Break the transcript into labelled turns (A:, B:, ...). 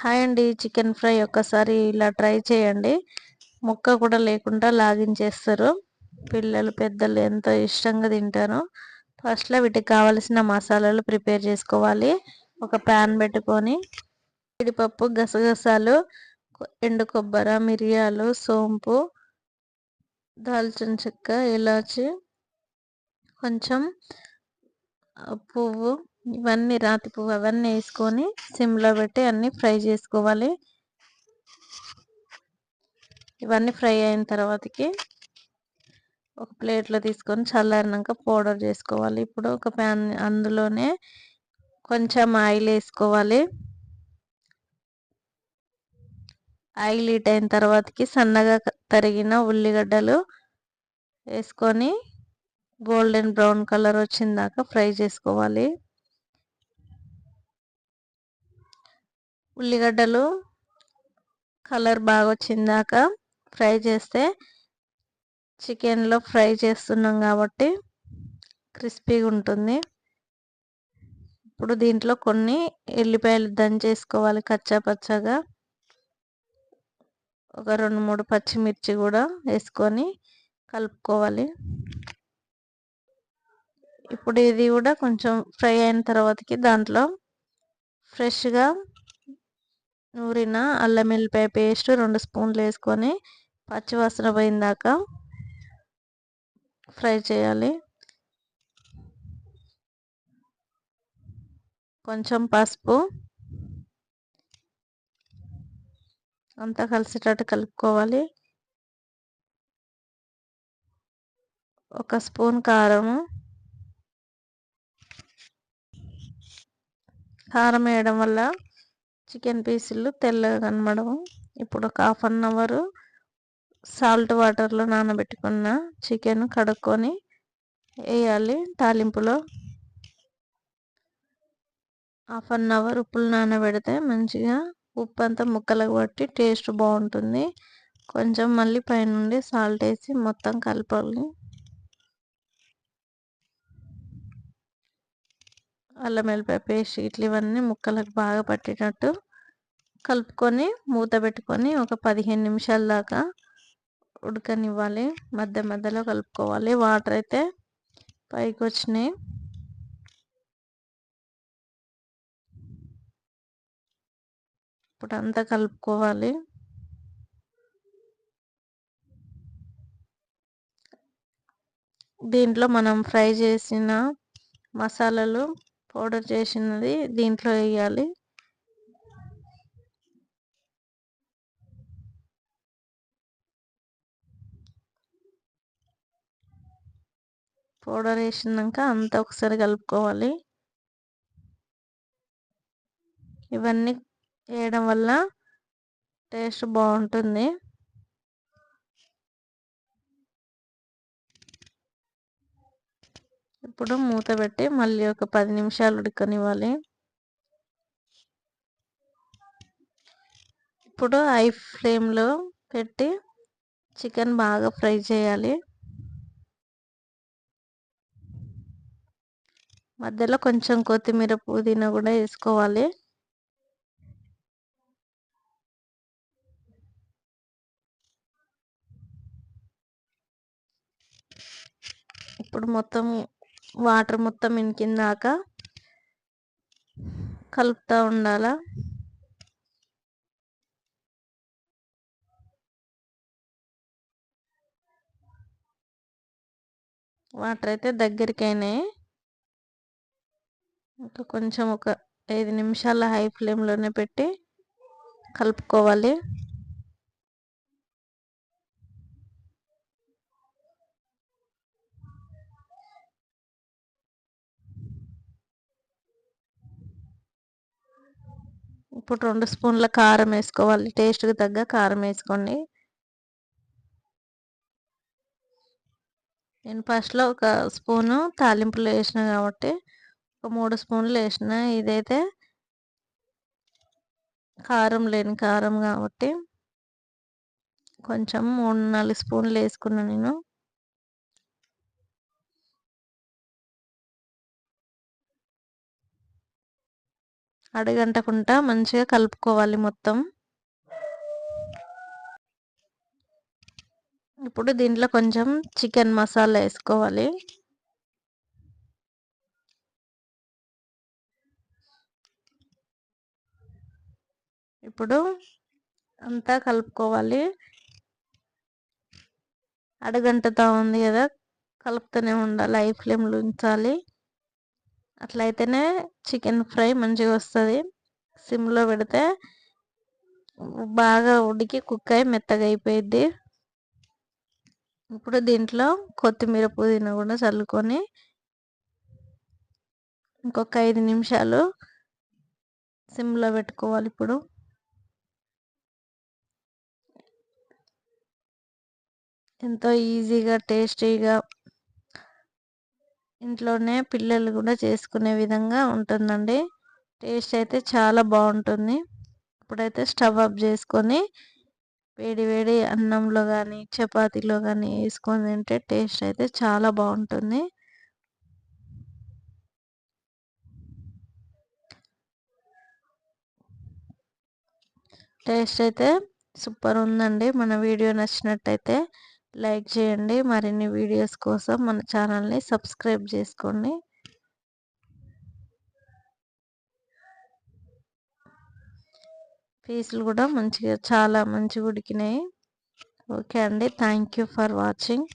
A: Hi అండి. Chicken fry ఒక్కసారి ఇలా ట్రై చేయండి. ముక్క కూడా లేకుండా లాగించేస్తారు. పిల్లలు పెద్దలు ఎంతో ఇష్టంగా తింటారు. ఫస్ట్లో వీటికి కావలసిన మసాలాలు ప్రిపేర్ చేసుకోవాలి. ఒక ప్యాన్ పెట్టుకొని జీడిపప్పు గసగసాలు ఎండు కొబ్బరి మిరియాలు సోంపు దాల్చిన చెక్క ఇలాచి కొంచెం పువ్వు ఇవన్నీ రాతి పువ్వు అవన్నీ వేసుకొని సిమ్లో పెట్టి అన్నీ ఫ్రై చేసుకోవాలి. ఇవన్నీ ఫ్రై అయిన తర్వాతకి ఒక ప్లేట్లో తీసుకొని చల్లారినాక పౌడర్ చేసుకోవాలి. ఇప్పుడు ఒక ప్యాన్ అందులోనే కొంచెం ఆయిల్ వేసుకోవాలి. ఆయిల్ హీట్ అయిన తర్వాతకి సన్నగా తరిగిన ఉల్లిగడ్డలు వేసుకొని గోల్డెన్ బ్రౌన్ కలర్ వచ్చిందాక ఫ్రై చేసుకోవాలి. ఉల్లిగడ్డలు కలర్ బాగా వచ్చిందాక ఫ్రై చేస్తే చికెన్లో ఫ్రై చేస్తున్నాం కాబట్టి క్రిస్పీగా ఉంటుంది ఇప్పుడు దీంట్లో కొన్ని ఎల్లిపాయలు దంచేసుకోవాలి కచ్చా పచ్చగా. ఒక రెండు మూడు పచ్చిమిర్చి కూడా వేసుకొని కలుపుకోవాలి. ఇప్పుడు ఇది కూడా కొంచెం ఫ్రై అయిన తర్వాతకి దాంట్లో ఫ్రెష్గా నూరిన అల్లం వెల్లిపాయ పేస్ట్ రెండు స్పూన్లు వేసుకొని పచ్చివాసన పోయిందాక ఫ్రై చేయాలి. కొంచెం పసుపు. అంతా కలిసేటట్టు కలుపుకోవాలి. ఒక స్పూన్ కారము. కారం వేయడం వల్ల చికెన్ పీసులు తెల్లగా కనబడవు. ఇప్పుడు ఒక హాఫ్ అన్ అవర్ సాల్ట్ వాటర్లో నానబెట్టుకున్న చికెన్ కడుక్కొని వేయాలి. తాలింపులో హాఫ్ అన్ అవర్ ఉప్పులు నానబెడితే మంచిగా ఉప్పు అంతా ముక్కలకు పట్టి టేస్ట్ బాగుంటుంది. కొంచెం మళ్ళీ పైనుండి సాల్ట్ వేసి మొత్తం కలపాలి. అల్లం వెల్లిపాయ పేస్ట్ ఇట్లా ఇవన్నీ ముక్కలకు బాగా పట్టినట్టు కలుపుకొని మూత పెట్టుకొని ఒక పదిహేను నిమిషాల దాకా ఉడకనివ్వాలి. మధ్య మధ్యలో కలుపుకోవాలి. వాటర్ అయితే పైకి వచ్చినాయి. ఇప్పుడు అంతా కలుపుకోవాలి. దీంట్లో మనం ఫ్రై చేసిన మసాలాలు పౌడర్ చేసినది దీంట్లో వేయాలి. పౌడర్ వేసినాక అంతా ఒకసారి కలుపుకోవాలి. ఇవన్నీ వేయడం వల్ల టేస్ట్ బాగుంటుంది. ఇప్పుడు మూత పెట్టి మళ్ళీ ఒక పది నిమిషాలు ఉడకనివ్వాలి. ఇప్పుడు ఐ ఫ్లేమ్లో పెట్టి చికెన్ బాగా ఫ్రై చేయాలి. మధ్యలో కొంచెం కొత్తిమీర పుదీనా కూడా వేసుకోవాలి. ఇప్పుడు మొత్తం వాటర్ మొత్తం ఇంకిందాక కలుపుతూ ఉండాల? వాటర్ అయితే దగ్గరికి అయినాయి ఇంకా కొంచెం ఒక ఐదు నిమిషాల హై ఫ్లేమ్లోనే పెట్టి కలుపుకోవాలి. ఇప్పుడు రెండు స్పూన్ల కారం వేసుకోవాలి. టేస్ట్కి తగ్గ కారం వేసుకోండి. నేను ఫస్ట్లో ఒక స్పూను తాలింపులు వేసిన కాబట్టి ఒక మూడు స్పూన్లు వేసిన ఇదైతే కారం లేని కారం కాబట్టి కొంచెం మూడు నాలుగు స్పూన్లు వేసుకున్నాను నేను. అడగంటకుండా మంచిగా కలుపుకోవాలి మొత్తం. ఇప్పుడు దీంట్లో కొంచెం చికెన్ మసాలా వేసుకోవాలి. ఇప్పుడు అంతా కలుపుకోవాలి. అడగంటతో ఉంది కదా కలుపుతూనే ఉండాలి. ఐ ఫ్లేమ్లో ఉంచాలి. అట్లయితేనే చికెన్ ఫ్రై మంచిగా వస్తుంది. సిమ్లో పెడితే బాగా ఉడికి కుక్ అయి మెత్తగా అయిపోయిద్ది. ఇప్పుడు దీంట్లో కొత్తిమీర పుదీనా కూడా చల్లుకొని ఇంకొక ఐదు నిమిషాలు సిమ్లో పెట్టుకోవాలి ఇప్పుడు. ఎంతో ఈజీగా టేస్టీగా ఇంట్లోనే పిల్లలు కూడా చేసుకునే విధంగా ఉంటుందండి. టేస్ట్ అయితే చాలా బాగుంటుంది. ఇప్పుడైతే స్టవ్ ఆఫ్ చేసుకొని వేడి వేడి అన్నంలో కానీ చపాతీలో కానీ వేసుకొని తింటే టేస్ట్ అయితే చాలా బాగుంటుంది. టేస్ట్ అయితే సూపర్ ఉందండి. మన వీడియో నచ్చినట్టయితే లైక్ చేయండి. మరిన్ని వీడియోస్ కోసం మన ఛానల్ని సబ్స్క్రైబ్ చేసుకోండి. పీసులు కూడా మంచిగా చాలా మంచిగా ఉడికినాయి. ఓకే అండి. Thank you for watching.